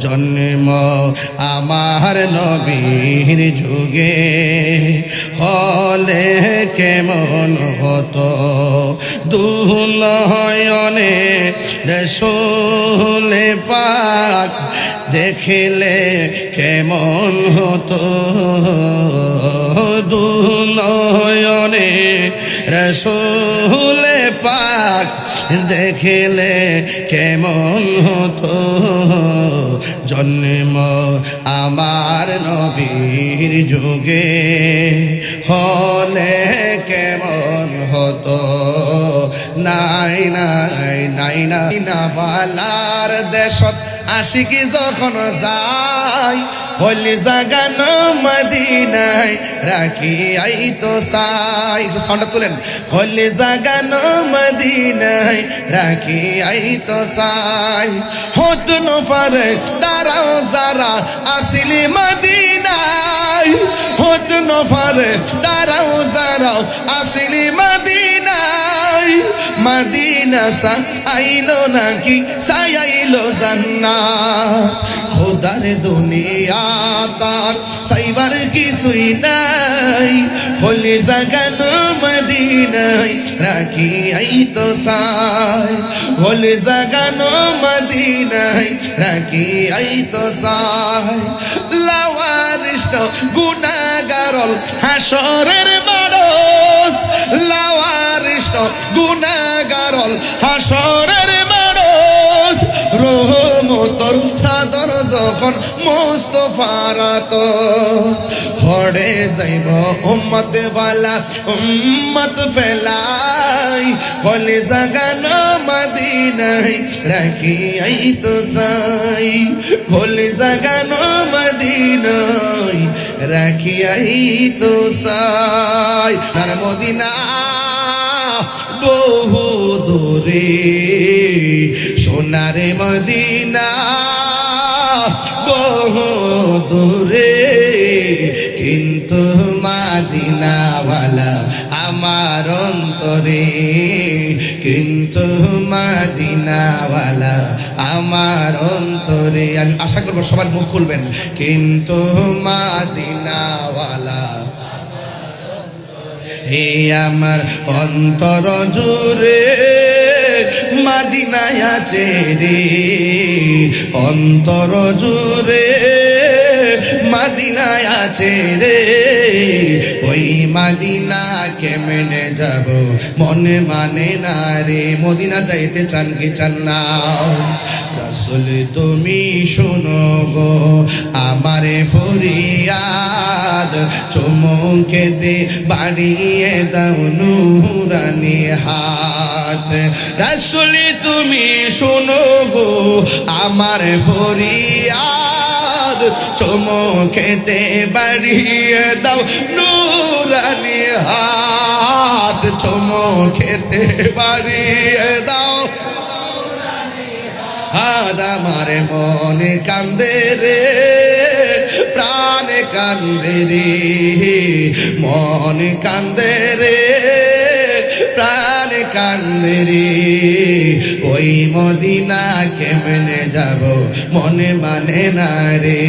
জন্ম আমার নবীর যুগে। হলে কেমন হতো? দুলয়নে রসোলে পাক দেখিলে কেমন হতো? দুলয়নে রসোলে পাক দেখিলে কেমন হতো? জন্ম আমার নবীর যুগে হলে কেমন হতো? নাই নাই নাই নাই, না বালার দেশত আশিকি যখন যাই হলি জাগানো মদিনায় রাখি আই তো সাই। সাউন্ডটা তুলেন। হলি জাগানো মদিনায় রাখি আই তো সাই। হত নফারে দাঁড়াও যারা আসিলি মদিনায়। হত নফারে দাঁড়াও যারাও আসিলি মদিনায়। মদিনা সা আইলো নাকি সাই আইলো জান্নাত। খোদার দুনিয়া তার সাইবার কিছুই নাই। হলি জাগানো মদিনাই রাখি আই তো সাই। হলি জাগানো মদিনাই রাখি আই তো সাই। লাওয়ারিষ্ট গুনাগারল হাসরের মারল লাওয়ারিষ্ট গুনাগারল হাসরের মারল রহমতর সাদর যখন মোস্তফারাত হড়ে যাইব, উম্মত বালা, উম্মত ফেলাই, বলে জাগানো মদিনাই রাখি আই তো সাই বলে জাগানো মদিনাই রাখি আই তো সাই তার মদিনা বহু দূরে সোনারে মদিনা বহু দূরে, কিন্তু মাদিনাওয়ালা আমার অন্তরে, কিন্তু মাদিনাওয়ালা আমার অন্তরে। আমি আশা করব সবার মুখ খুলবেন, কিন্তু মাদিনাওয়ালা হে আমার অন্তর জুড়ে। মাদিনায় আছে রে। অন্তর জুড়ে মাদিনায় আছে রে। ওই মাদিনা কেমনে যাব? মনে মানে না রে, মদিনা যাইতে চান কি চান না? রাসুল, তুমি শোনো গো, আমারে ফরিয়াদ চমকে দে, বাড়িয়ে দাও নুরানি হাত। রাসুল, তুমি শোনো গো, আমার ফরিয়াদ চমকে দে বাড়িয়ে দাও নুরানি হাত। চমকে দে বাড়িয়ে দাও। হাত আমার মনে কান্দে রে, প্রাণ কান্দে রে, মন কান্দে রে, প্রাণ কান্দে রে। ওই মদিনা কেমনে যাব মনে মানে না রে।